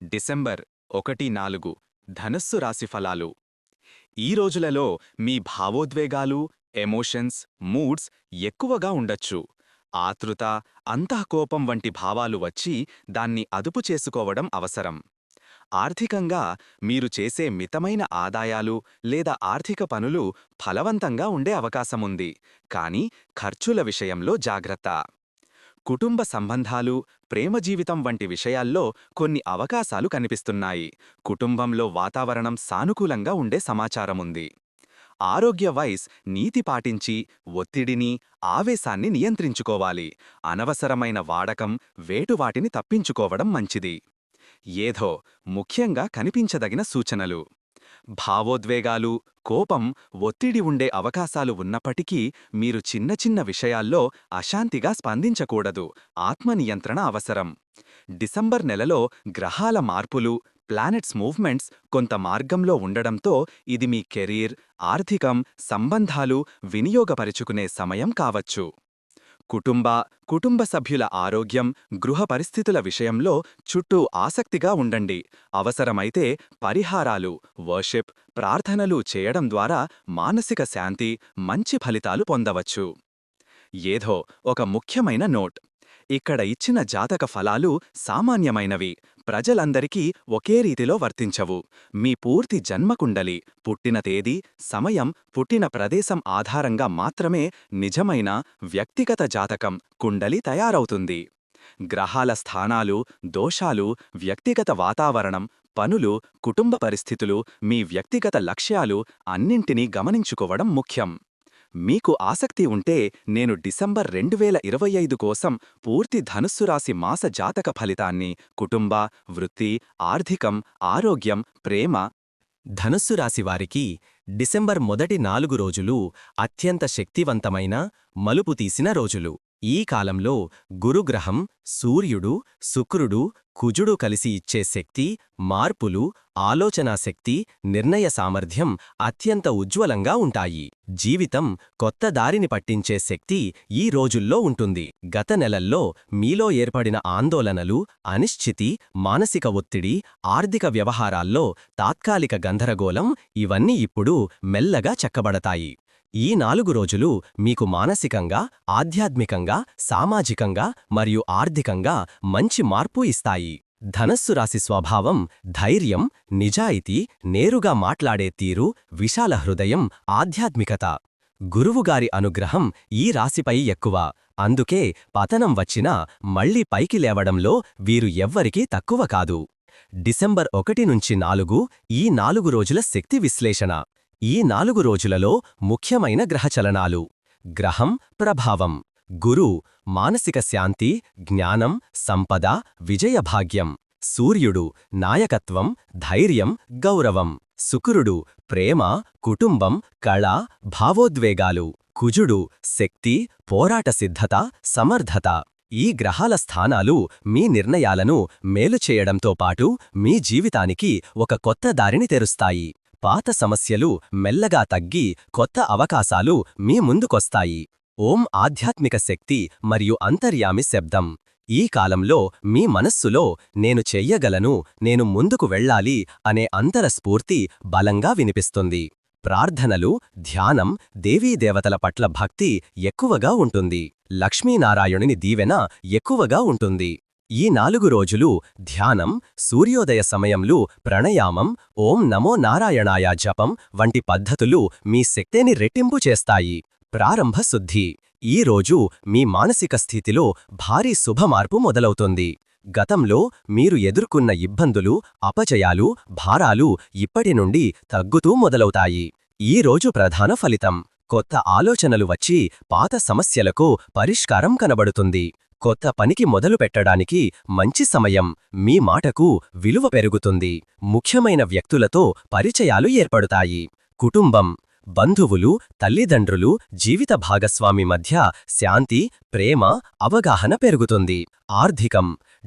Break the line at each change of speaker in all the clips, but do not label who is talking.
December ఒకటి నాలుగు ధనస్సు రాశి ఫలాలు. ఈ రోజులలో మీ భావోద్వేగాలు ఎమోషన్స్ మూడ్స్ ఎక్కువగా ఉండొచ్చు. ఆతృత అంతఃకోపం వంటి భావాలు వచ్చి దాన్ని అదుపు చేసుకోవడం అవసరం. ఆర్థికంగా మీరు చేసే మితమైన ఆదాయాలు లేదా ఆర్థిక పనులు ఫలవంతంగా ఉండే అవకాశముంది. కానీ ఖర్చుల విషయంలో జాగ్రత్త. కుటుంబ సంబంధాలు ప్రేమ జీవితం వంటి విషయాల్లో కొన్ని అవకాశాలు కనిపిస్తున్నాయి. కుటుంబంలో వాతావరణం సానుకూలంగా ఉండే సమాచారముంది. ఆరోగ్య వైస్ నీతి పాటించి ఒత్తిడిని ఆవేశాన్ని నియంత్రించుకోవాలి. అనవసరమైన వాడకం వేటువాటిని తప్పించుకోవడం మంచిది. ఏధో ముఖ్యంగా కనిపించదగిన సూచనలు. భావోద్వేగాలు కోపం ఒత్తిడి ఉండే అవకాశాలు ఉన్నప్పటికీ మీరు చిన్న చిన్న విషయాల్లో అశాంతిగా స్పందించకూడదు. ఆత్మనియంత్రణ అవసరం. డిసెంబర్ నెలలో గ్రహాల మార్పులు ప్లానెట్స్ మూవ్మెంట్స్ కొంత మార్గంలో ఉండడంతో ఇది మీ కెరీర్ ఆర్థికం సంబంధాలు వినియోగపరుచుకునే సమయం కావచ్చు. కుటుంబ కుటుంబ సభ్యుల ఆరోగ్యం గృహ పరిస్థితుల విషయంలో చుట్టూ ఆసక్తిగా ఉండండి. అవసరమైతే పరిహారాలు వర్షిప్ ప్రార్థనలు చేయడం ద్వారా మానసిక శాంతి మంచి ఫలితాలు పొందవచ్చు. ఏదో ఒక ముఖ్యమైన నోట్. ఇక్కడ ఇచ్చిన జాతక ఫలాలు సామాన్యమైనవి. ప్రజలందరికీ ఒకే రీతిలో వర్తించవు. మీ పూర్తి జన్మకుండలి పుట్టిన తేదీ సమయం పుట్టిన ప్రదేశం ఆధారంగా మాత్రమే నిజమైన వ్యక్తిగత జాతకం కుండలి తయారవుతుంది. గ్రహాల స్థానాలు దోషాలు వ్యక్తిగత వాతావరణం పనులు కుటుంబ పరిస్థితులు మీ వ్యక్తిగత లక్ష్యాలు అన్నింటినీ గమనించుకోవడం ముఖ్యం. మీకు ఆసక్తి ఉంటే నేను డిసెంబర్ రెండు వేల ఇరవై ఐదు కోసం పూర్తి ధనుస్సు రాశి మాస జాతక ఫలితాన్ని కుటుంబ వృత్తి ఆర్థికం ఆరోగ్యం ప్రేమ
ధనుస్సు రాశివారికి డిసెంబర్ మొదటి నాలుగు రోజులు అత్యంత శక్తివంతమైన మలుపు తీసిన రోజులు. ఈ కాలంలో గురుగ్రహం సూర్యుడు శుక్రుడు కుజుడు కలిసి ఇచ్చే శక్తి మార్పులు ఆలోచనా శక్తి నిర్ణయ సామర్థ్యం అత్యంత ఉజ్వలంగా ఉంటాయి. జీవితం కొత్త దారిని పట్టించే శక్తి ఈ రోజుల్లో ఉంటుంది. గత నెలల్లో మీలో ఏర్పడిన ఆందోళనలు అనిశ్చితి మానసిక ఒత్తిడి ఆర్థిక వ్యవహారాల్లో తాత్కాలిక గందరగోళం ఇవన్నీ ఇప్పుడు మెల్లగా చెక్కబడతాయి. ఈ నాలుగు రోజులు మీకు మానసికంగా ఆధ్యాత్మికంగా సామాజికంగా మరియు ఆర్థికంగా మంచి మార్పు ఇస్తాయి. ధనస్సు రాశి స్వభావం ధైర్యం నిజాయితీ నేరుగా మాట్లాడే తీరు విశాల హృదయం ఆధ్యాత్మికత. గురువుగారి అనుగ్రహం ఈ రాశిపై ఎక్కువ. అందుకే పతనం వచ్చినా మళ్ళీ పైకి లేవడంలో వీరు ఎవ్వరికీ తక్కువ కాదు. డిసెంబర్ ఒకటి నుంచి నాలుగు ఈ నాలుగు రోజుల శక్తి విశ్లేషణ. ఈ నాలుగు రోజులలో ముఖ్యమైన గ్రహచలనాలు. గ్రహం ప్రభావం. గురు మానసిక శాంతి జ్ఞానం సంపద విజయభాగ్యం. సూర్యుడు నాయకత్వం ధైర్యం గౌరవం. శుకురుడు ప్రేమ కుటుంబం కళ భావోద్వేగాలు. కుజుడు శక్తి పోరాట సిద్ధత సమర్థత. ఈ గ్రహాల స్థానాలు మీ నిర్ణయాలను మేలు చేయడంతో పాటు మీ జీవితానికి ఒక కొత్త దారిని తెరుస్తాయి. పాత సమస్యలు మెల్లగా తగ్గి కొత్త అవకాశాలు మీ ముందుకొస్తాయి. ఓం ఆధ్యాత్మిక శక్తి మరియు అంతర్యామి శబ్దం. ఈ కాలంలో మీ మనస్సులో నేను చెయ్యగలను నేను ముందుకు వెళ్ళాలి అనే అంతరస్ఫూర్తి బలంగా వినిపిస్తుంది. ప్రార్థనలు ధ్యానం దేవీదేవతల పట్ల భక్తి ఎక్కువగా ఉంటుంది. లక్ష్మీనారాయణుని దీవెన ఎక్కువగా ఉంటుంది. ఈ నాలుగు రోజులు ధ్యానం సూర్యోదయ సమయంలో ప్రణయామం ఓం నమో నారాయణాయ జపం వంటి పద్ధతులు మీ శక్తిని రెట్టింపు చేస్తాయి. ప్రారంభ శుద్ధి. ఈ రోజు మీ మానసిక స్థితిలో భారీ శుభమార్పు మొదలవుతుంది. గతంలో మీరు ఎదుర్కొన్న ఇబ్బందులు అపజయాలు భారాలు ఇప్పటి నుండి తగ్గుతూ మొదలవుతాయి. ఈ రోజు ప్రధాన ఫలితం. కొత్త ఆలోచనలు వచ్చి పాత సమస్యలకు పరిష్కారం కనబడుతుంది. కొత్త పనికి మొదలు పెట్టడానికి మంచి సమయం మీ మాటకు విలువ పెరుగుతుంది. ముఖ్యమైన వ్యక్తులతో పరిచయాలు ఏర్పడతాయి. కుటుంబం బంధువులు తల్లిదండ్రులు జీవిత భాగస్వామి మధ్య శాంతి ప్రేమ అవగాహన పెరుగుతుంది. ఆర్థికం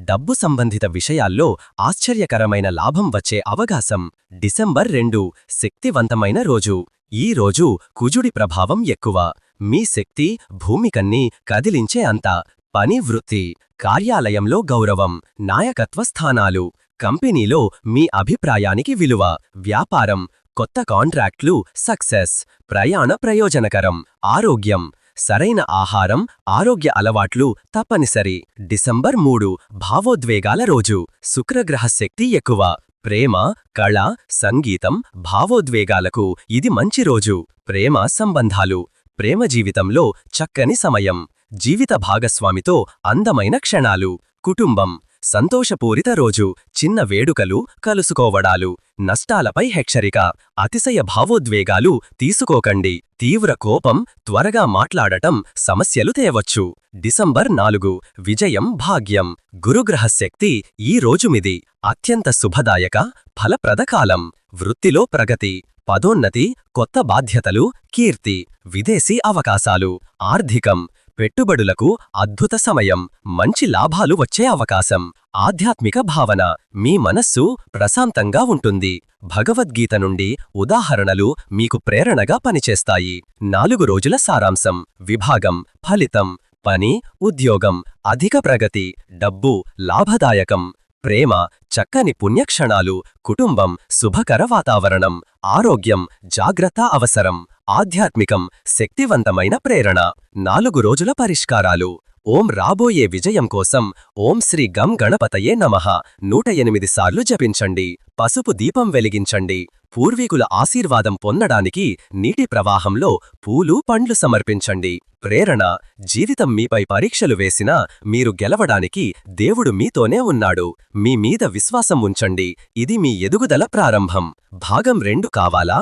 డబ్బు సంబంధిత విషయాల్లో ఆశ్చర్యకరమైన లాభం వచ్చే అవకాశం. డిసెంబర్ రెండు శక్తివంతమైన రోజు. ఈ రోజు కుజుడి ప్రభావం ఎక్కువ. మీ శక్తి భూమికన్ని కదిలించే అంత. పని వృత్తి కార్యాలయంలో గౌరవం నాయకత్వ స్థానాలు కంపెనీలో మీ అభిప్రాయానికి విలువ వ్యాపారం కొత్త కాంట్రాక్ట్లు సక్సెస్ ప్రయాణ ప్రయోజనకరం ఆరోగ్యం సరైన ఆహారం ఆరోగ్య అలవాట్లు తప్పనిసరి. డిసెంబర్ మూడు భావోద్వేగాల రోజు శుక్రగ్రహ శక్తి ఎక్కువ ప్రేమ కళ సంగీతం భావోద్వేగాలకు ఇది మంచి రోజు. ప్రేమ సంబంధాలు ప్రేమ జీవితంలో చక్కని సమయం. జీవిత భాగస్వామితో అందమైన క్షణాలు. కుటుంబం సంతోషపూరిత రోజు చిన్న వేడుకలు కలుసుకోవడాలు నష్టాలపై హెచ్చరిక అతిశయ భావోద్వేగాలు తీసుకోకండి. తీవ్ర కోపం త్వరగా మాట్లాడటం సమస్యలు తేవచ్చు. డిసెంబర్ నాలుగు విజయం భాగ్యం. గురుగ్రహ శక్తి ఈ రోజుమిది. అత్యంత శుభదాయక ఫలప్రదకాలం వృత్తిలో ప్రగతి. పదోన్నతి కొత్త బాధ్యతలు కీర్తి విదేశీ అవకాశాలు. ఆర్థికం పెట్టుబడులకు అద్భుత సమయం మంచి లాభాలు వచ్చే అవకాశం. ఆధ్యాత్మిక భావన మీ మనస్సు ప్రశాంతంగా ఉంటుంది. భగవద్గీత నుండి ఉదాహరణలు మీకు ప్రేరణగా పనిచేస్తాయి. నాలుగు రోజుల సారాంశం విభాగం ఫలితం పని ఉద్యోగం అధిక ప్రగతి డబ్బు లాభదాయకం ప్రేమ చక్కని పుణ్యక్షణాలు కుటుంబం శుభకర వాతావరణం ఆరోగ్యం జాగ్రత్త అవసరం. ఆధ్యాత్మికం శక్తివంతమైన ప్రేరణ. నాలుగు రోజుల పరిష్కారాలు. ఓం రాబోయే విజయం కోసం ఓం శ్రీ గం గణపతయే నమః. నూట ఎనిమిది సార్లు జపించండి. పసుపు దీపం వెలిగించండి. పూర్వీకుల ఆశీర్వాదం పొందడానికి నీటి ప్రవాహంలో పూలు పండ్లు సమర్పించండి. ప్రేరణ జీవితం మీపై పరీక్షలు వేసినా మీరు గెలవడానికి దేవుడు మీతోనే ఉన్నాడు. మీ మీద విశ్వాసం ఉంచండి. ఇది మీ ఎదుగుదల ప్రారంభం. భాగం రెండు కావాలా?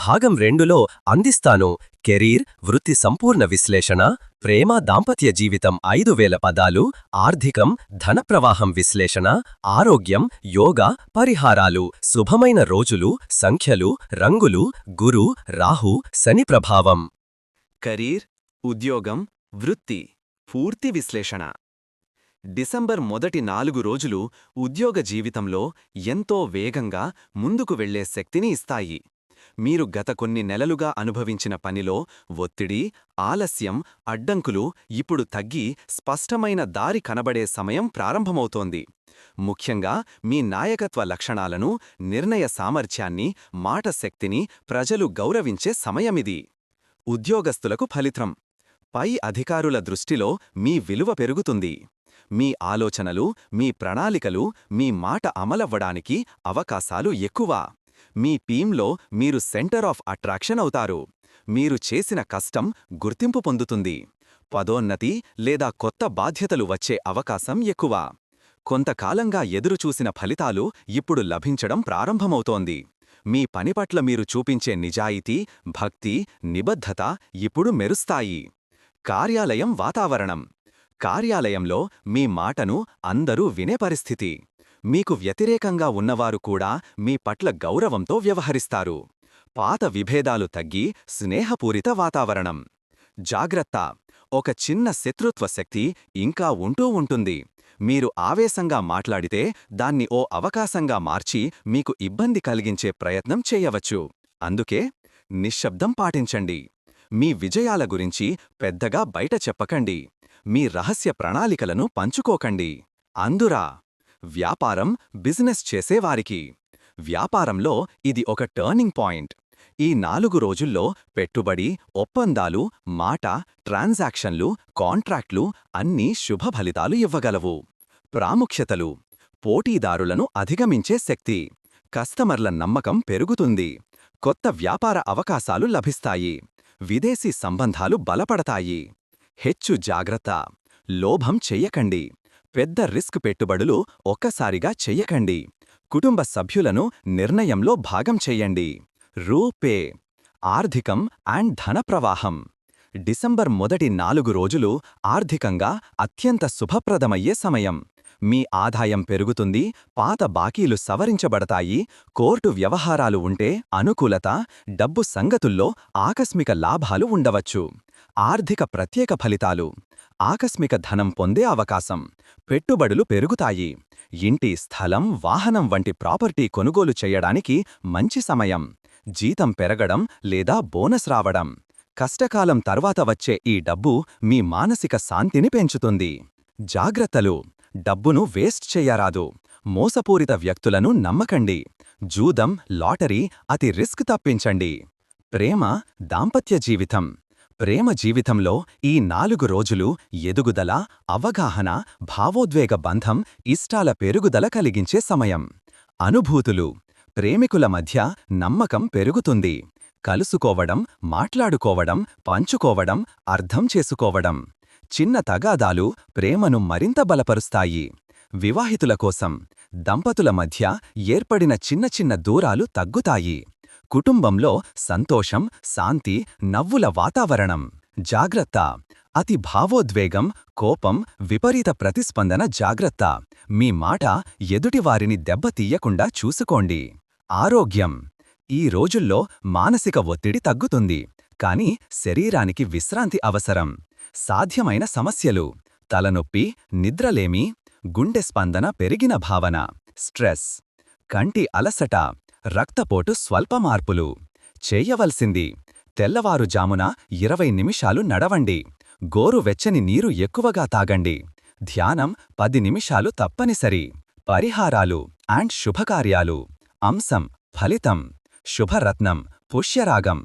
భాగం రెండులో అందిస్తాను. కెరీర్ వృత్తి సంపూర్ణ విశ్లేషణ ప్రేమ దాంపత్య జీవితం ఐదు వేల పదాలు ఆర్థికం ధన ప్రవాహం విశ్లేషణ ఆరోగ్యం యోగా పరిహారాలు శుభమైన రోజులు సంఖ్యలు రంగులు గురు రాహు శని ప్రభావం.
కెరీర్ ఉద్యోగం వృత్తి పూర్తి విశ్లేషణ. డిసెంబర్ మొదటి నాలుగు రోజులు ఉద్యోగ జీవితంలో ఎంతో వేగంగా ముందుకు వెళ్ళే శక్తిని ఇస్తాయి. మీరు గత కొన్ని నెలలుగా అనుభవించిన పనిలో ఒత్తిడి ఆలస్యం అడ్డంకులు ఇప్పుడు తగ్గి స్పష్టమైన దారి కనబడే సమయం ప్రారంభమవుతోంది. ముఖ్యంగా మీ నాయకత్వ లక్షణాలను నిర్ణయ సామర్థ్యాన్ని మాట శక్తిని ప్రజలు గౌరవించే సమయమిది. ఉద్యోగస్తులకు ఫలితం. పై అధికారుల దృష్టిలో మీ విలువ పెరుగుతుంది. మీ ఆలోచనలు మీ ప్రణాళికలు మీ మాట అమలవ్వడానికి అవకాశాలు ఎక్కువ. మీ టీంలో మీరు సెంటర్ ఆఫ్ అట్రాక్షన్ అవుతారు. మీరు చేసిన కష్టం గుర్తింపు పొందుతుంది. పదోన్నతి లేదా కొత్త బాధ్యతలు వచ్చే అవకాశం ఎక్కువ. కొంతకాలంగా ఎదురుచూసిన ఫలితాలు ఇప్పుడు లభించడం ప్రారంభమవుతోంది. మీ పని పట్ల మీరు చూపించే నిజాయితీ భక్తి నిబద్ధత ఇప్పుడు మెరుస్తాయి. కార్యాలయం వాతావరణం. కార్యాలయంలో మీ మాటను అందరూ వినే పరిస్థితి. మీకు వ్యతిరేకంగా ఉన్నవారు కూడా మీ పట్ల గౌరవంతో వ్యవహరిస్తారు. పాత విభేదాలు తగ్గి స్నేహపూరిత వాతావరణం. జాగ్రత్త! ఒక చిన్న శత్రుత్వ శక్తి ఇంకా ఉంటూ ఉంటుంది. మీరు ఆవేశంగా మాట్లాడితే దాన్ని ఓ అవకాశంగా మార్చి మీకు ఇబ్బంది కలిగించే ప్రయత్నం చేయవచ్చు. అందుకే నిశ్శబ్దం పాటించండి. మీ విజయాల గురించి పెద్దగా బయట చెప్పకండి. మీ రహస్య ప్రణాళికలను పంచుకోకండి. అందురా! వ్యాపారం బిజినెస్ చేసేవారికి. వ్యాపారంలో ఇది ఒక టర్నింగ్ పాయింట్. ఈ నాలుగు రోజుల్లో పెట్టుబడి ఒప్పందాలు మాట ట్రాన్సాక్షన్లు కాంట్రాక్ట్లు అన్నీ శుభ ఫలితాలు ఇవ్వగలవు. ప్రాముఖ్యతలు. పోటీదారులను అధిగమించే శక్తి. కస్టమర్ల నమ్మకం పెరుగుతుంది. కొత్త వ్యాపార అవకాశాలు లభిస్తాయి. విదేశీ సంబంధాలు బలపడతాయి. హెచ్చు జాగ్రత్త. లోభం చెయ్యకండి పెద్ద రిస్క్ పెట్టుబడులు ఒక్కసారిగా చెయ్యకండి. కుటుంబ సభ్యులను నిర్ణయంలో భాగం చెయ్యండి. రూపే ఆర్థికం అండ్ ధన ప్రవాహం. డిసెంబర్ మొదటి నాలుగు రోజులు ఆర్థికంగా అత్యంత శుభప్రదమయ్యే సమయం. మీ ఆదాయం పెరుగుతుంది పాత బాకీలు సవరించబడతాయి కోర్టు వ్యవహారాలు ఉంటే అనుకూలత డబ్బు సంగతుల్లో ఆకస్మిక లాభాలు ఉండవచ్చు. ఆర్థిక ప్రత్యేక ఫలితాలు. ఆకస్మిక ధనం పొందే అవకాశం. పెట్టుబడులు పెరుగుతాయి. ఇంటి స్థలం వాహనం వంటి ప్రాపర్టీ కొనుగోలు చేయడానికి మంచి సమయం. జీతం పెరగడం లేదా బోనస్ రావడం. కష్టకాలం తర్వాత వచ్చే ఈ డబ్బు మీ మానసిక శాంతిని పెంచుతుంది. జాగ్రత్తలు. డబ్బును వేస్ట్ చెయ్యరాదు
మోసపూరిత వ్యక్తులను నమ్మకండి. జూదం లాటరీ అతి రిస్క్ తప్పించండి. ప్రేమ దాంపత్య జీవితం. ప్రేమ జీవితంలో ఈ నాలుగు రోజులు ఎదుగుదల అవగాహన భావోద్వేగ బంధం ఇష్టాల పెరుగుదల కలిగించే సమయం. అనుభూతులు. ప్రేమికుల మధ్య నమ్మకం పెరుగుతుంది. కలుసుకోవడం మాట్లాడుకోవడం పంచుకోవడం అర్థం చేసుకోవడం. చిన్న తగాదాలు ప్రేమను మరింత బలపరుస్తాయి. వివాహితుల కోసం దంపతుల మధ్య ఏర్పడిన చిన్న చిన్న దూరాలు తగ్గుతాయి. కుటుంబంలో సంతోషం శాంతి నవ్వుల వాతావరణం. జాగ్రత్త. అతి భావోద్వేగం కోపం విపరీత ప్రతిస్పందన జాగ్రత్త. మీ మాట ఎదుటివారిని దెబ్బతీయకుండా చూసుకోండి. ఆరోగ్యం. ఈ రోజుల్లో మానసిక ఒత్తిడి తగ్గుతుంది. కాని శరీరానికి విశ్రాంతి అవసరం. సాధ్యమైన సమస్యలు. తలనొప్పి నిద్రలేమి గుండె స్పందన పెరిగిన భావన. స్ట్రెస్. కంటి అలసట. రక్తపోటు స్వల్ప మార్పులు చేయవలసింది తెల్లవారుజామున ఇరవై నిమిషాలు నడవండి. గోరువెచ్చని నీరు ఎక్కువగా తాగండి. ధ్యానం పది నిమిషాలు తప్పనిసరి. పరిహారాలు అండ్ శుభకార్యాలు. అంశం ఫలితం. శుభరత్నం పుష్యరాగం.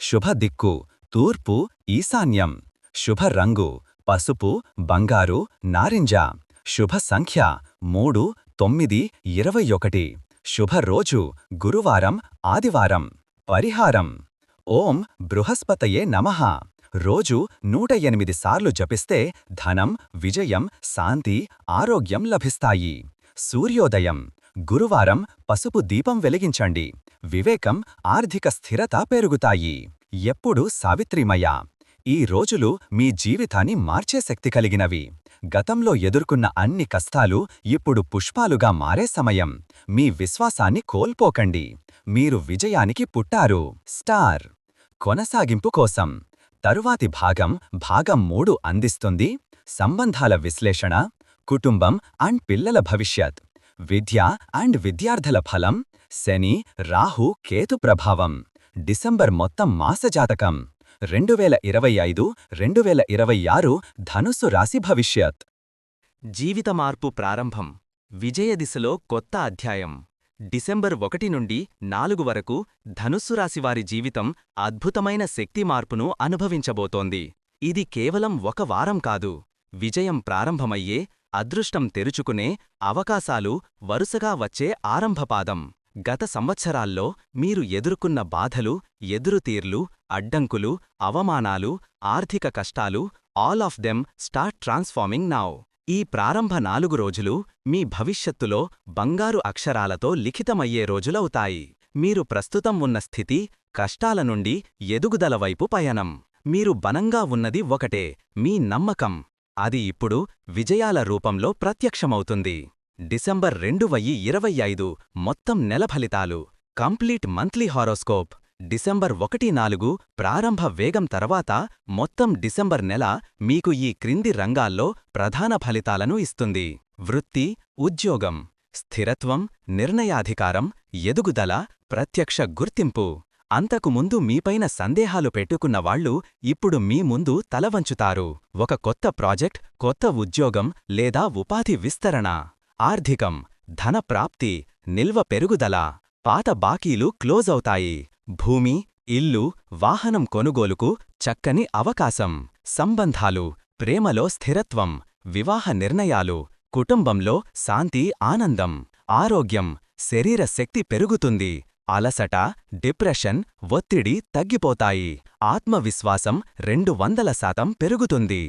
శుభ దిక్కు తూర్పు ఈశాన్యం. శుభ రంగు పసుపు బంగారు నారింజ. శుభ సంఖ్య మూడు తొమ్మిది ఇరవై ఒకటి. శుభ రోజు గురువారం ఆదివారం. పరిహారం. ఓం బృహస్పతయే నమః. రోజు నూట ఎనిమిది సార్లు జపిస్తే ధనం విజయం శాంతి ఆరోగ్యం లభిస్తాయి. సూర్యోదయం. గురువారం పసుపు దీపం వెలిగించండి. వివేకం ఆర్థిక స్థిరత పెరుగుతాయి. ఎప్పుడు సావిత్రిమయ. ఈ రోజులు మీ జీవితాన్ని మార్చే శక్తి కలిగినవి. గతంలో ఎదుర్కొన్న అన్ని కష్టాలు ఇప్పుడు పుష్పాలుగా మారే సమయం. మీ విశ్వాసాన్ని కోల్పోకండి. మీరు విజయానికి పుట్టారు. స్టార్. కొనసాగింపు కోసం. తరువాతి భాగం భాగం మూడు అందిస్తుంది. సంబంధాల విశ్లేషణ కుటుంబం అండ్ పిల్లల భవిష్యత్. విద్య అండ్ విద్యార్థుల ఫలం. శని రాహు కేతు ప్రభావం. డిసెంబర్ మొత్తం మాసజాతకం. రెండు వేల ఇరవై ఐదు రెండు వేల ఇరవై ఆరు ధనుస్సు రాశి భవిష్యత్.
జీవిత మార్పు ప్రారంభం. విజయ దిశలో కొత్త అధ్యాయం. డిసెంబర్ ఒకటి నుండి నాలుగు వరకు ధనుస్సు రాశివారి జీవితం అద్భుతమైన శక్తి మార్పును అనుభవించబోతోంది. ఇది కేవలం ఒక వారం కాదు. విజయం ప్రారంభమయ్యే అదృష్టం తెరుచుకునే అవకాశాలు వరుసగా వచ్చే ఆరంభపాదం. గత సంవత్సరాల్లో మీరు ఎదుర్కొన్న బాధలు ఎదురుతీర్లు అడ్డంకులు అవమానాలు ఆర్థిక కష్టాలు all of them start transforming now. ఈ ప్రారంభ నాలుగు రోజులు మీ భవిష్యత్తులో బంగారు అక్షరాలతో లిఖితమయ్యే రోజులవుతాయి. మీరు ప్రస్తుతం ఉన్న స్థితి కష్టాల నుండి ఎదుగుదల వైపు పయనం. మీరు బనంగా ఉన్నది ఒకటే మీ నమ్మకం. అది ఇప్పుడు విజయాల రూపంలో ప్రత్యక్షమవుతుంది. డిసెంబర్ రెండు వెయ్యి ఇరవై ఐదు మొత్తం నెల ఫలితాలు. Complete monthly horoscope. డిసెంబర్ ఒకటి నాలుగు ప్రారంభ వేగం తర్వాత మొత్తం డిసెంబర్ నెల మీకు ఈ క్రింది రంగాల్లో ప్రధాన ఫలితాలను ఇస్తుంది. వృత్తి ఉద్యోగం స్థిరత్వం నిర్ణయాధికారం ఎదుగుదల ప్రత్యక్ష గుర్తింపు. అంతకుముందు మీపైన సందేహాలు పెట్టుకున్నవాళ్ళు ఇప్పుడు మీ ముందు తలవంచుతారు. ఒక కొత్త ప్రాజెక్ట్ కొత్త ఉద్యోగం లేదా ఉపాధి విస్తరణ. ఆర్థికం ధన ప్రాప్తి నిల్వ పెరుగుదల పాత బాకీలు క్లోజ్ అవుతాయి. భూమి ఇల్లు వాహనం కొనుగోలుకు చక్కని అవకాశం. సంబంధాలు ప్రేమలో స్థిరత్వం వివాహ నిర్ణయాలు కుటుంబంలో శాంతి ఆనందం ఆరోగ్యం శరీర శక్తి పెరుగుతుంది. అలసట డిప్రెషన్ ఒత్తిడి తగ్గిపోతాయి. ఆత్మవిశ్వాసం రెండు వందల శాతం పెరుగుతుంది.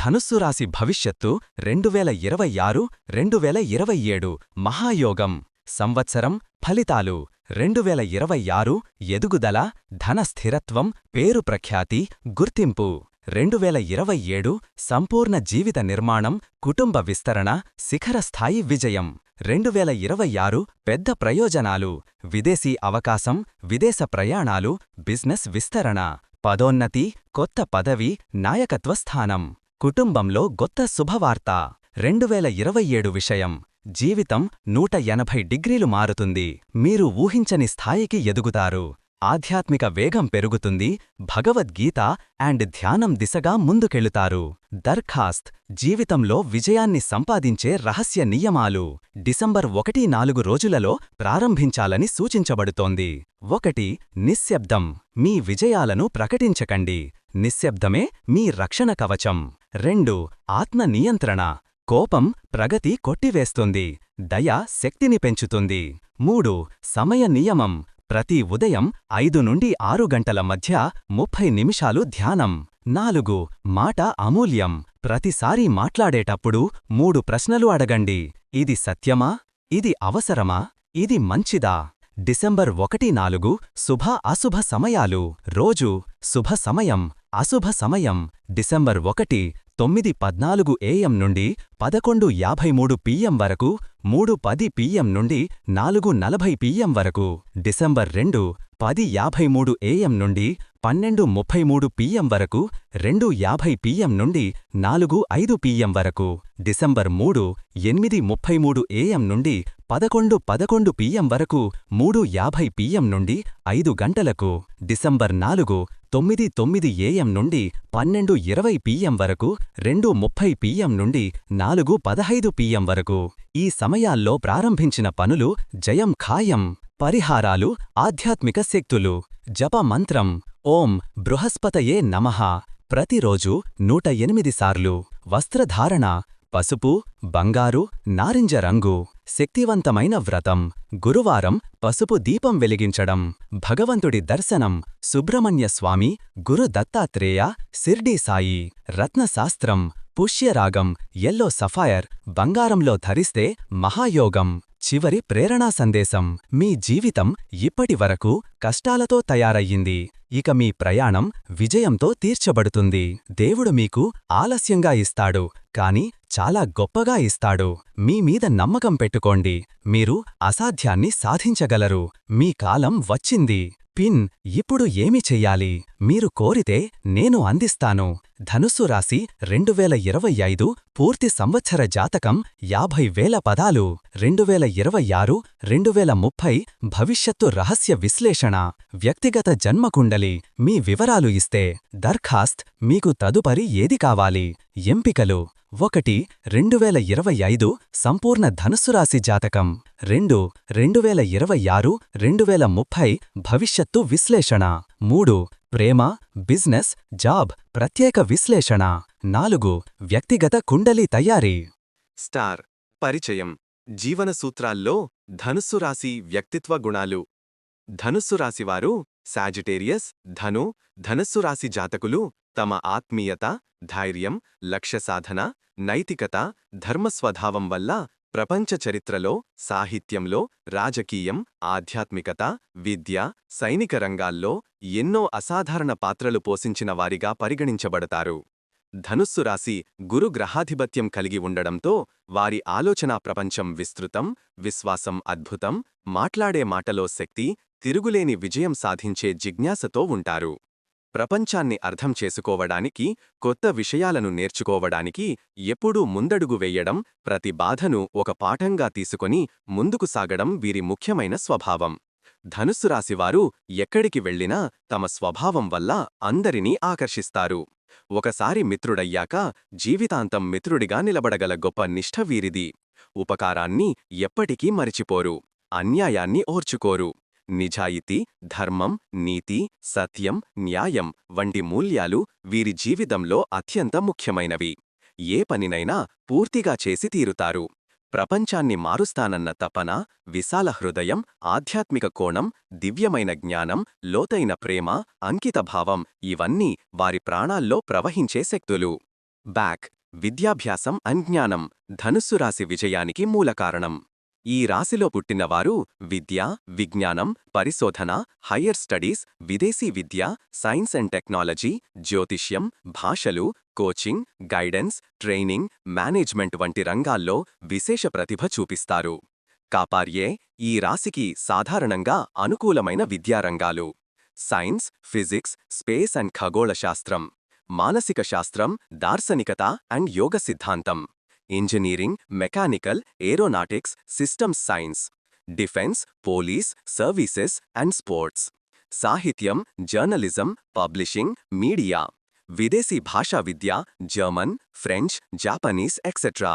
ధనుస్సు రాశి భవిష్యత్తు రెండు వేల ఇరవై ఆరు రెండు వేల ఇరవై ఏడు మహాయోగం. సంవత్సరం ఫలితాలు రెండు వేల ఇరవై ఆరు ఎదుగుదల ధన స్థిరత్వం పేరు ప్రఖ్యాతి గుర్తింపు. రెండు వేల ఇరవై ఏడు సంపూర్ణ జీవిత నిర్మాణం కుటుంబ విస్తరణ శిఖరస్థాయి విజయం. రెండు వేల ఇరవై ఆరు పెద్ద ప్రయోజనాలు విదేశీ అవకాశం విదేశ ప్రయాణాలు బిజినెస్ విస్తరణ. పదోన్నతి కొత్త పదవి నాయకత్వ స్థానం. కుటుంబంలో గొత్త శుభవార్త. రెండు వేల ఇరవై ఏడు విషయం. జీవితం నూట ఎనభై డిగ్రీలు మారుతుంది. మీరు ఊహించని స్థాయికి ఎదుగుతారు. ఆధ్యాత్మిక వేగం పెరుగుతుంది భగవద్గీత అండ్ ధ్యానం దిశగా ముందుకెళుతారు. దర్ఖాస్త్ జీవితంలో విజయాన్ని సంపాదించే రహస్య నియమాలు డిసెంబర్ ఒకటి నాలుగు రోజులలో ప్రారంభించాలని సూచించబడుతోంది. ఒకటి నిశ్శబ్దం మీ విజయాలను ప్రకటించకండి. నిశ్శబ్దమే మీ రక్షణ కవచం. రెండు ఆత్మ నియంత్రణ కోపం ప్రగతి కొట్టివేస్తుంది దయ శక్తిని పెంచుతుంది. మూడు సమయ నియమం ప్రతి ఉదయం ఐదు నుండి ఆరు గంటల మధ్య ముప్పై నిమిషాలు ధ్యానం. నాలుగు మాట అమూల్యం. ప్రతిసారీ మాట్లాడేటప్పుడు మూడు ప్రశ్నలు అడగండి. ఇది సత్యమా? ఇది అవసరమా? ఇది మంచిదా? డిసెంబర్ ఒకటి నాలుగు శుభ అశుభ సమయాలు. రోజు శుభ సమయం అశుభ సమయం. డిసెంబర్ ఒకటి తొమ్మిది పద్నాలుగు ఏఎం నుండి పదకొండు యాభై మూడు పిఎం వరకు మూడు పది పిఎం నుండి నాలుగు నలభై పిఎం వరకు డిసెంబర్ రెండు పది యాభై మూడు ఏఎం నుండి పన్నెండు ముప్పై మూడు పిఎం వరకు రెండు యాభై పిఎం నుండి నాలుగు ఐదు పిఎం వరకు. డిసెంబర్ మూడు ఎనిమిది ముప్పై మూడు ఏఎం నుండి పదకొండు పదకొండు పిఎం వరకు మూడు యాభై పిఎం నుండి ఐదు గంటలకు. డిసెంబర్ నాలుగు తొమ్మిది తొమ్మిది ఏఎం నుండి పన్నెండు ఇరవై పిఎం వరకు రెండు ముప్పై పిఎం నుండి నాలుగు పదహైదు పిఎం వరకు. ఈ సమయాల్లో ప్రారంభించిన పనులు జయం ఖాయం. పరిహారాలు ఆధ్యాత్మిక శక్తులు. జప మంత్రం. ఓం బృహస్పతయే నమః. ప్రతిరోజు నూట ఎనిమిది సార్లు. వస్త్రధారణ. పసుపు బంగారు నారింజ రంగు. శక్తివంతమైన వ్రతం. గురువారం పసుపు దీపం వెలిగించడం. భగవంతుడి దర్శనం. సుబ్రహ్మణ్య స్వామి గురు దత్తాత్రేయ సిర్డీ సాయి. రత్నశాస్త్రం. పుష్యరాగం ఎల్లో సఫాయర్ బంగారంలో ధరిస్తే మహాయోగం చివరి ప్రేరణా సందేశం. మీ జీవితం ఇప్పటి వరకు కష్టాలతో తయారయ్యింది. ఇక మీ ప్రయాణం విజయంతో తీర్చబడుతుంది. దేవుడు మీకు ఆలస్యంగా ఇస్తాడు కాని చాలా గొప్పగా ఇస్తాడు. మీ మీద నమ్మకం పెట్టుకోండి. మీరు అసాధ్యాన్ని సాధించగలరు. మీ కాలం వచ్చింది. పిన్ ఇప్పుడు ఏమి చెయ్యాలి మీరు కోరితే నేను అందిస్తాను. ధనుస్సు రాశి రెండు వేల ఇరవై ఐదు పూర్తి సంవత్సర జాతకం యాభై వేల పదాలు. రెండు వేల ఇరవై ఆరు రెండు వేల ముప్పై భవిష్యత్తు రహస్య విశ్లేషణ. వ్యక్తిగత జన్మకుండలి మీ వివరాలు ఇస్తే దర్ఖాస్త్ మీకు తదుపరి ఏది కావాలి? ఎంపికలు ఒకటి రెండు వేల ఇరవై ఐదు సంపూర్ణ ధనుస్సురాశి జాతకం. రెండు రెండు వేల ఇరవై ఆరు రెండు వేల ముప్పై భవిష్యత్తు విశ్లేషణ. మూడు ప్రేమ బిజినెస్ జాబ్ ప్రత్యేక విశ్లేషణ. నాలుగు వ్యక్తిగత కుండలి తయారీ.
స్టార్ పరిచయం. జీవన సూత్రాల్లో ధనుస్సు రాశి వ్యక్తిత్వ గుణాలు. ధనుస్సు రాశివారు సాజిటేరియస్ ధను ధనస్సు రాశి జాతకులు తమ ఆత్మీయత ధైర్యం లక్ష్య సాధన నైతికత ధర్మస్వభావం వల్ల ప్రపంచ చరిత్రలో సాహిత్యంలో రాజకీయం ఆధ్యాత్మికత విద్య సైనిక రంగాల్లో ఎన్నో అసాధారణ పాత్రలు పోషించిన వారిగా పరిగణించబడతారు. ధనుస్సు రాశి గురు గ్రహాధిపత్యం కలిగి ఉండడంతో వారి ఆలోచనా ప్రపంచం విస్తృతం విశ్వాసం అద్భుతం మాట్లాడే మాటలో శక్తి తిరుగులేని విజయం సాధించే జిజ్ఞాసతో ఉంటారు. ప్రపంచాన్ని అర్థం చేసుకోవడానికి కొత్త విషయాలను నేర్చుకోవడానికి ఎప్పుడూ ముందడుగు వెయ్యడం ప్రతి బాధను ఒక పాఠంగా తీసుకొని ముందుకు సాగడం వీరి ముఖ్యమైన స్వభావం. ధనుస్సు రాశివారు ఎక్కడికి వెళ్ళినా తమ స్వభావం వల్ల అందరినీ ఆకర్షిస్తారు. ఒకసారి మిత్రుడయ్యాక జీవితాంతం మిత్రుడిగా నిలబడగల గొప్ప నిష్ఠ వీరిది. ఉపకారాన్ని ఎప్పటికీ మరిచిపోరు. అన్యాయాన్ని ఓర్చుకోరు. నిజాయితీ ధర్మం నీతి సత్యం న్యాయం వంటి మూల్యాలు వీరి జీవితంలో అత్యంత ముఖ్యమైనవి. ఏ పనినైనా పూర్తిగా చేసి తీరుతారు. ప్రపంచాన్ని మారుస్తానన్న తపన విశాల హృదయం ఆధ్యాత్మిక కోణం దివ్యమైన జ్ఞానం లోతైన ప్రేమ అంకితభావం ఇవన్నీ వారి ప్రాణాల్లో ప్రవహించే శక్తులు. బ్యాక్ విద్యాభ్యాసం అజ్ఞానం ధనుస్సు రాశి విజయానికి మూలకారణం ఈ రాశిలో పుట్టినవారు విద్య విజ్ఞానం పరిశోధన హయ్యర్ స్టడీస్ విదేశీ విద్య సైన్స్ అండ్ టెక్నాలజీ జ్యోతిష్యం భాషలు కోచింగ్ గైడెన్స్ ట్రైనింగ్ మేనేజ్మెంట్ వంటి రంగాల్లో విశేష ప్రతిభ చూపిస్తారు. కాపార్యే ఈ రాశికి సాధారణంగా అనుకూలమైన విద్యారంగాలు. సైన్స్ ఫిజిక్స్ స్పేస్ అండ్ ఖగోళశాస్త్రం మానసిక శాస్త్రం దార్శనికత అండ్ యోగ సిద్ధాంతం. Engineering mechanical aeronautics systems science defence police services and sports.
సాహిత్యం జర్నలిజం పబ్లిషింగ్ మీడియా. విదేశీ భాషా విద్య German French Japanese etcetera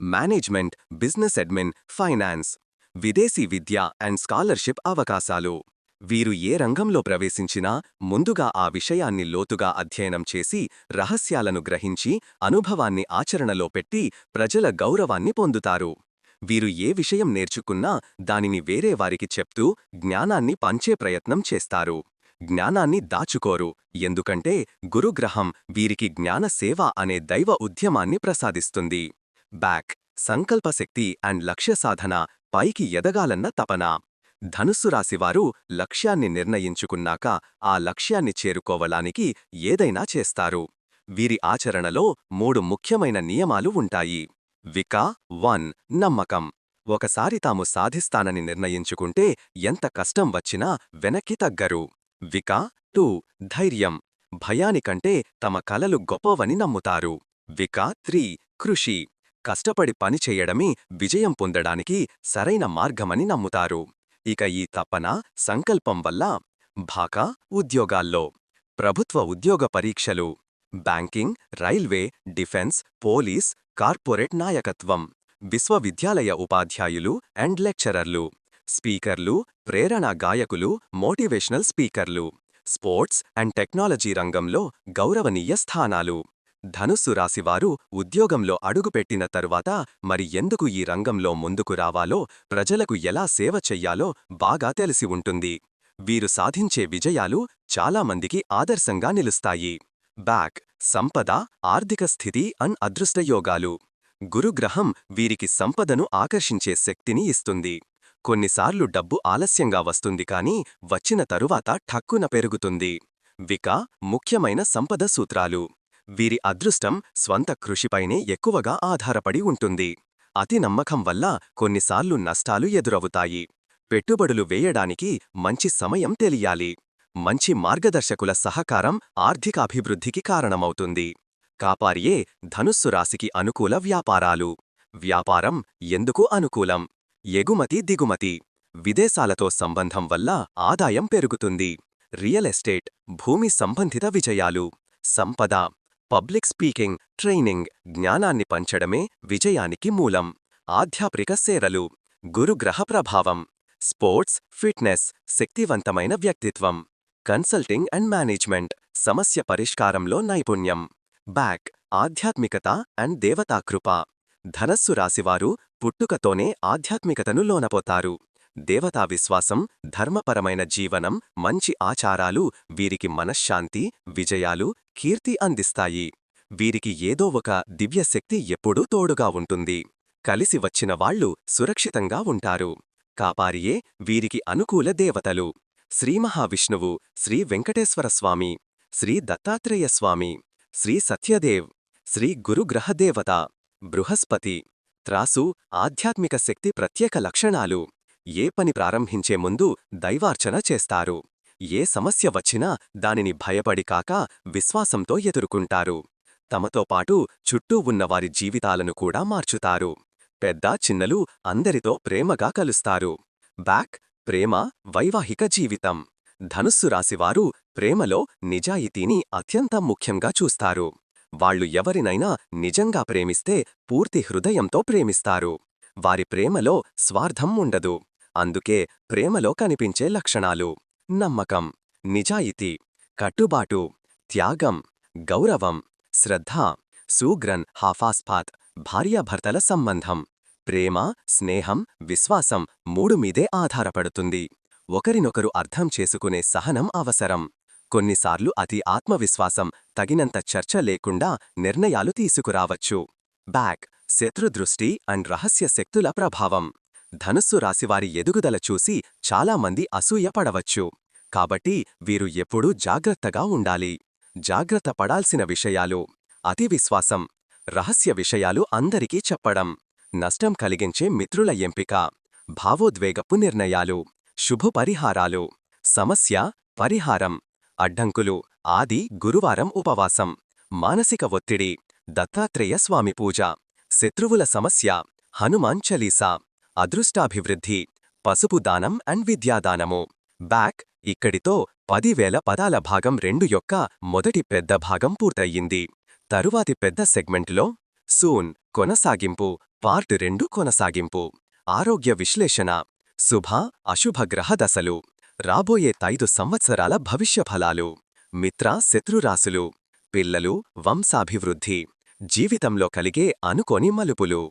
management business admin finance. విదేశీ విద్య అండ్ స్కాలర్షిప్ అవకాశాలు. వీరు ఏ రంగంలో ప్రవేశించినా ముందుగా ఆ విషయాన్ని లోతుగా అధ్యయనం చేసి రహస్యాలను గ్రహించి అనుభవాన్ని ఆచరణలో పెట్టి ప్రజల గౌరవాన్ని పొందుతారు. వీరు ఏ విషయం నేర్చుకున్నా దానిని వేరే వారికి చెప్తూ జ్ఞానాన్ని పంచే ప్రయత్నం చేస్తారు. జ్ఞానాన్ని దాచుకోరు. ఎందుకంటే గురుగ్రహం వీరికి జ్ఞాన సేవ అనే దైవ ఉద్యమాన్ని ప్రసాదిస్తుంది. బ్యాక్ సంకల్పశక్తి అండ్ లక్ష్య సాధన పైకి ఎదగాలన్న తపన. ధనుస్సు రాశివారు లక్ష్యాన్ని నిర్ణయించుకున్నాక ఆ లక్ష్యాన్ని చేరుకోవడానికి ఏదైనా చేస్తారు. వీరి ఆచరణలో మూడు ముఖ్యమైన నియమాలు ఉంటాయి. వికా వన్ నమ్మకం. ఒకసారి తాము సాధిస్తానని నిర్ణయించుకుంటే ఎంత కష్టం వచ్చినా వెనక్కి తగ్గరు. వికా టూ ధైర్యం. భయానికంటే తమ కలలు గొప్పవని నమ్ముతారు. వికా త్రీ కృషి. కష్టపడి పనిచేయడమే విజయం పొందడానికి సరైన మార్గమని నమ్ముతారు. ఇక ఈ తపన సంకల్పం వల్ల భాకా ఉద్యోగాల్లో ప్రభుత్వ ఉద్యోగ పరీక్షలు banking railway defence police corporate నాయకత్వం విశ్వవిద్యాలయ ఉపాధ్యాయులు అండ్ లెక్చరర్లు స్పీకర్లు ప్రేరణా గాయకులు మోటివేషనల్ స్పీకర్లు స్పోర్ట్స్ అండ్ టెక్నాలజీ రంగంలో గౌరవనీయ స్థానాలు. ధనుస్సు రాశివారు ఉద్యోగంలో అడుగుపెట్టిన తరువాత మరి ఎందుకు ఈ రంగంలో ముందుకు రావాలో ప్రజలకు ఎలా సేవ చెయ్యాలో బాగా తెలిసి ఉంటుంది. వీరు సాధించే విజయాలు చాలామందికి ఆదర్శంగా నిలుస్తాయి. బ్యాక్ సంపద ఆర్థిక స్థితి అన్ అదృష్టయోగాలు. గురుగ్రహం వీరికి సంపదను ఆకర్షించే శక్తిని ఇస్తుంది. కొన్నిసార్లు డబ్బు ఆలస్యంగా వస్తుంది కాని వచ్చిన తరువాత ఠక్కున పెరుగుతుంది. విక ముఖ్యమైన సంపద సూత్రాలు. వీరి అదృష్టం స్వంత కృషిపైనే ఎక్కువగా ఆధారపడి ఉంటుంది. అతి నమ్మకం వల్ల కొన్నిసార్లు నష్టాలు ఎదురవుతాయి. పెట్టుబడులు వేయడానికి మంచి సమయం తెలియాలి. మంచి మార్గదర్శకుల సహకారం ఆర్థికాభివృద్ధికి కారణమవుతుంది. కాపారియే ధనుస్సు రాశికి అనుకూల వ్యాపారాలు. వ్యాపారం ఎందుకు అనుకూలం? ఎగుమతి దిగుమతి. విదేశాలతో సంబంధం వల్ల ఆదాయం పెరుగుతుంది. రియల్ ఎస్టేట్ భూమి సంబంధిత విజయాలు. సంపద పబ్లిక్ స్పీకింగ్ ట్రైనింగ్ జ్ఞానాన్ని పంచడమే విజయానికి మూలం. ఆధ్యాత్మిక సేరలు. గురుగ్రహ ప్రభావం. స్పోర్ట్స్ ఫిట్నెస్ శక్తివంతమైన వ్యక్తిత్వం. Consulting and management. సమస్య పరిష్కారంలో నైపుణ్యం. బ్యాక్. ఆధ్యాత్మికత అండ్ దేవతాకృప ధనస్సు రాశివారు పుట్టుకతోనే ఆధ్యాత్మికతను లోనపోతారు. దేవతా విశ్వాసం ధర్మపరమైన జీవనం మంచి ఆచారాలు వీరికి మనశ్శాంతి విజయాలు కీర్తి అందిస్తాయి. వీరికి ఏదో ఒక దివ్యశక్తి ఎప్పుడూ తోడుగా ఉంటుంది. కలిసి వచ్చిన వాళ్ళు సురక్షితంగా ఉంటారు. కాపారియే వీరికి అనుకూల దేవతలు. శ్రీమహావిష్ణువు శ్రీ వెంకటేశ్వరస్వామి శ్రీ దత్తాత్రేయస్వామి శ్రీ సత్యదేవ్ శ్రీ గురుగ్రహదేవత బృహస్పతి త్రాసు ఆధ్యాత్మిక శక్తి ప్రత్యేక లక్షణాలు. ఏ పని ప్రారంభించే ముందు దైవార్చన చేస్తారు. ఏ సమస్య వచ్చినా దానిని భయపడి కాక విశ్వాసంతో ఎదుర్కొంటారు. తమతో పాటు చుట్టూ ఉన్నవారి జీవితాలను కూడా మార్చుతారు. పెద్ద చిన్నలు అందరితో ప్రేమగా కలుస్తారు. బ్యాక్ ప్రేమ వైవాహిక జీవితం. ధనుస్సు రాశివారు ప్రేమలో నిజాయితీని అత్యంత ముఖ్యంగా చూస్తారు. వాళ్ళు ఎవరినైనా నిజంగా ప్రేమిస్తే పూర్తి హృదయంతో ప్రేమిస్తారు. వారి ప్రేమలో స్వార్థం ఉండదు. అందుకే ప్రేమలో కనిపించే లక్షణాలు. నమ్మకం నిజాయితీ కట్టుబాటు త్యాగం గౌరవం శ్రద్ధ సూగ్రన్ హాఫాస్పాత్ భార్యాభర్తల సంబంధం. ప్రేమ స్నేహం విశ్వాసం మూడు మీదే ఆధారపడుతుంది. ఒకరినొకరు అర్థం చేసుకునే సహనం అవసరం. కొన్నిసార్లు అతి ఆత్మవిశ్వాసం తగినంత చర్చ లేకుండా నిర్ణయాలు తీసుకురావచ్చు. బ్యాక్ శత్రుదృష్టి అండ్ రహస్య శక్తుల ప్రభావం. ధనుస్సు రాశివారి ఎదుగుదల చూసి చాలామంది అసూయపడవచ్చు. కాబట్టి వీరు ఎప్పుడూ జాగ్రత్తగా ఉండాలి. జాగ్రత్త పడాల్సిన విషయాలు అతి విశ్వాసం రహస్య విషయాలు అందరికీ చెప్పడం నష్టం కలిగించే మిత్రుల ఎంపిక భావోద్వేగపు నిర్ణయాలు శుభ పరిహారాలు సమస్య పరిహారం అడ్డంకులు ఆది గురువారం ఉపవాసం మానసిక ఒత్తిడి దత్తాత్రేయ స్వామి పూజ శత్రువుల సమస్య హనుమాన్ చలీసా అదృష్టాభివృద్ధి పసుపు దానం అండ్ విద్యాదానము బ్యాక్ ఇక్కడితో పదివేల పదాల భాగం రెండు యొక్క మొదటి పెద్ద భాగం పూర్తయింది తరువాతి పెద్ద సెగ్మెంట్లో సూన్ కొనసాగింపు పార్ట్ రెండు కొనసాగింపు. ఆరోగ్య విశ్లేషణ శుభ అశుభ గ్రహ దశలు రాబోయే తైదు సంవత్సరాల భవిష్య ఫలాలు మిత్ర శత్రురాశులు పిల్లలు వంశాభివృద్ధి జీవితంలో కలిగే అనుకోని మలుపులు.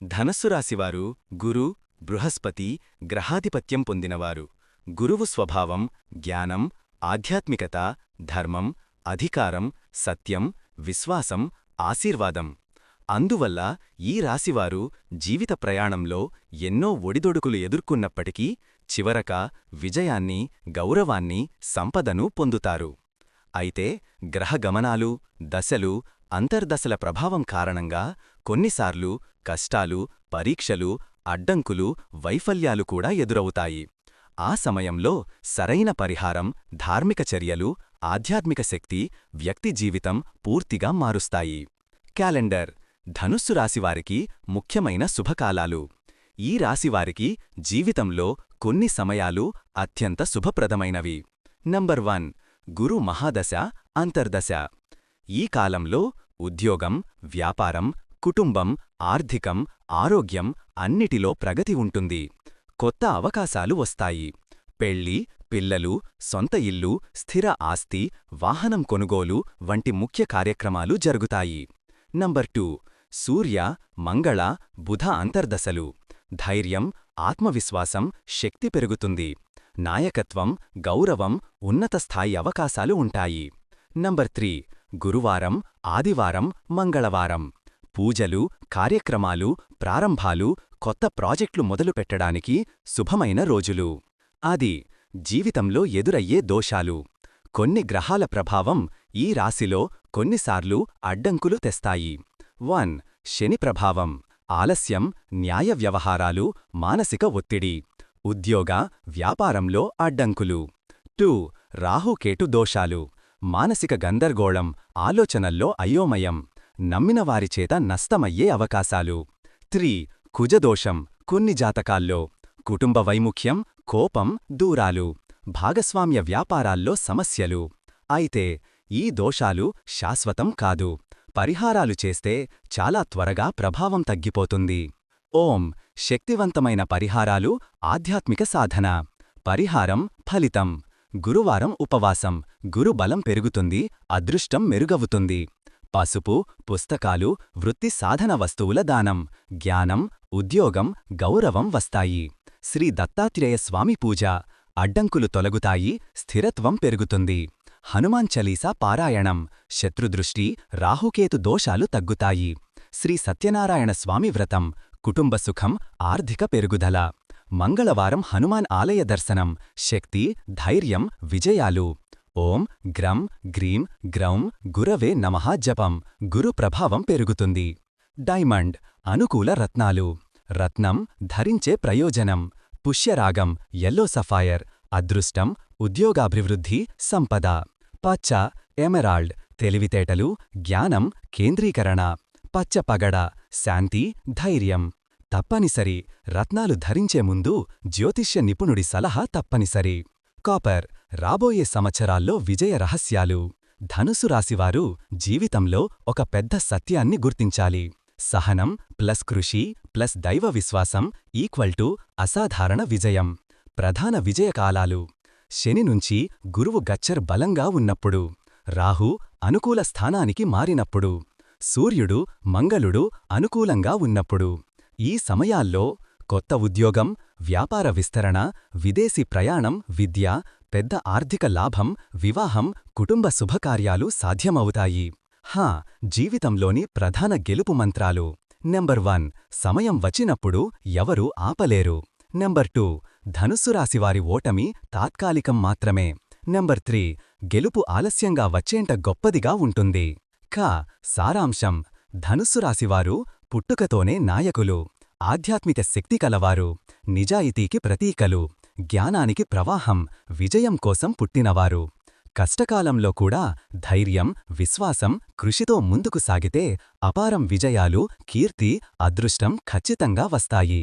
ధనస్సు రాశివారు గురు బృహస్పతి గ్రహాధిపత్యం పొందినవారు. గురువు స్వభావం జ్ఞానం ఆధ్యాత్మికత ధర్మం అధికారం సత్యం విశ్వాసం ఆశీర్వాదం. అందువల్ల ఈ రాశివారు జీవిత ప్రయాణంలో ఎన్నో ఒడిదొడుకులు ఎదుర్కొన్నప్పటికీ చివరక విజయాన్ని గౌరవాన్ని సంపదను పొందుతారు. అయితే గ్రహగమనాలు దశలు అంతర్దశల ప్రభావం కారణంగా కొన్నిసార్లు కష్టాలు పరీక్షలు అడ్డంకులు వైఫల్యాలు కూడా ఎదురవుతాయి. ఆ సమయంలో సరైన పరిహారం ధార్మిక చర్యలు ఆధ్యాత్మిక శక్తి వ్యక్తి జీవితం పూర్తిగా మారుస్తాయి. క్యాలెండర్. ధనుస్సు రాశివారికి ముఖ్యమైన శుభకాలాలు. ఈ రాశివారికి జీవితంలో కొన్ని సమయాలు అత్యంత శుభప్రదమైనవి. Number one. గురు మహాదశ అంతర్దశ. ఈ కాలంలో ఉద్యోగం వ్యాపారం కుటుంబం ఆర్థికం ఆరోగ్యం అన్నిటిలో ప్రగతి ఉంటుంది. కొత్త అవకాశాలు వస్తాయి. పెళ్ళి పిల్లలు సొంత ఇల్లు స్థిర ఆస్తి వాహనం కొనుగోలు వంటి ముఖ్య కార్యక్రమాలు జరుగుతాయి. నంబర్ టూ సూర్య మంగళ బుధ అంతర్దశలు. ధైర్యం ఆత్మవిశ్వాసం శక్తి పెరుగుతుంది. నాయకత్వం గౌరవం ఉన్నత స్థాయి అవకాశాలు ఉంటాయి. నంబర్ త్రీ గురువారం ఆదివారం మంగళవారం. పూజలు కార్యక్రమాలు ప్రారంభాలు కొత్త ప్రాజెక్టులు మొదలుపెట్టడానికి శుభమైన రోజులు. అది జీవితంలో ఎదురయ్యే దోషాలు. కొన్ని గ్రహాల ప్రభావం ఈ రాశిలో కొన్నిసార్లు అడ్డంకులు తెస్తాయి. వన్ శని ప్రభావం ఆలస్యం న్యాయ వ్యవహారాలు మానసిక ఒత్తిడి ఉద్యోగ వ్యాపారంలో అడ్డంకులు. టూ రాహుకేటు దోషాలు మానసిక గందరగోళం ఆలోచనల్లో అయోమయం. నమ్మిన వారిచేత నష్టమయ్యే అవకాశాలు. త్రీ కుజదోషం కొన్ని జాతకాల్లో. కుటుంబ వైముఖ్యం కోపం దూరాలు. భాగస్వామ్య వ్యాపారాల్లో సమస్యలు. అయితే ఈ దోషాలు శాశ్వతం కాదు. పరిహారాలు చేస్తే చాలా త్వరగా ప్రభావం తగ్గిపోతుంది. ఓం శక్తివంతమైన పరిహారాలు ఆధ్యాత్మిక సాధన. పరిహారం ఫలితం. గురువారం ఉపవాసం. గురుబలం పెరుగుతుంది అదృష్టం మెరుగవుతుంది. పసుపు పుస్తకాలు వృత్తి సాధన వస్తువుల దానం జ్ఞానం ఉద్యోగం గౌరవం వస్తాయి. శ్రీ దత్తాత్రేయ స్వామి పూజ అడ్డంకులు తొలగుతాయి స్థిరత్వం పెరుగుతుంది. హనుమాన్ చలీసా పారాయణం శత్రుదృష్టి రాహుకేతు దోషాలు తగ్గుతాయి. శ్రీ సత్యనారాయణ స్వామి వ్రతం కుటుంబ సుఖం ఆర్థిక పెరుగుదల. మంగళవారం హనుమాన్ ఆలయ దర్శనం శక్తి ధైర్యం విజయాలు. ఓం గ్రం గ్రీం గ్రౌం గురవే నమః జపం. గురు ప్రభావం పెరుగుతుంది. డైమండ్ అనుకూల రత్నాలు. రత్నం ధరించే ప్రయోజనం. పుష్యరాగం ఎల్లో సఫాయర్ అదృష్టం ఉద్యోగాభివృద్ధి సంపద. పచ్చ ఎమెరాల్డ్ తెలివితేటలు జ్ఞానం కేంద్రీకరణ. పచ్చ పగడ శాంతి ధైర్యం. తప్పనిసరి రత్నాలు ధరించే ముందు జ్యోతిష్య నిపుణుడి సలహా తప్పనిసరి. కాపర్ రాబోయే సంవత్సరాల్లో విజయ రహస్యాలు. ధనుసు రాశివారు జీవితంలో ఒక పెద్ద సత్యాన్ని గుర్తించాలి. సహనం ప్లస్ కృషి ప్లస్ దైవ విశ్వాసం ఈక్వల్ టు అసాధారణ విజయం. ప్రధాన విజయకాలాలు శని నుంచి గురువు గచ్చర్ బలంగా ఉన్నప్పుడు. రాహు అనుకూల స్థానానికి మారినప్పుడు. సూర్యుడు మంగళుడు అనుకూలంగా ఉన్నప్పుడు. ఈ సమయాల్లో కొత్త ఉద్యోగం వ్యాపార విస్తరణ విదేశీ ప్రయాణం విద్య పెద్ద ఆర్థిక లాభం వివాహం కుటుంబ శుభకార్యాలు సాధ్యమవుతాయి. హా జీవితంలోని ప్రధాన గెలుపు మంత్రాలు. నెంబర్ వన్ సమయం వచ్చినప్పుడు ఎవరూ ఆపలేరు. నెంబర్ టూ ధనుస్సు రాశివారి ఓటమి తాత్కాలికం మాత్రమే. నెంబర్ త్రీ గెలుపు ఆలస్యంగా వచ్చేంట గొప్పదిగా ఉంటుంది. కా సారాంశం ధనుస్సు రాశివారు పుట్టుకతోనే నాయకులు ఆధ్యాత్మిక శక్తి కలవారు నిజాయితీకి ప్రతీకలు. జ్ఞానానికి ప్రవాహం విజయం కోసం పుట్టినవారు. కష్టకాలంలో కూడా ధైర్యం విశ్వాసం కృషితో ముందుకు సాగితే అపారం విజయాలు కీర్తి అదృష్టం ఖచ్చితంగా వస్తాయి.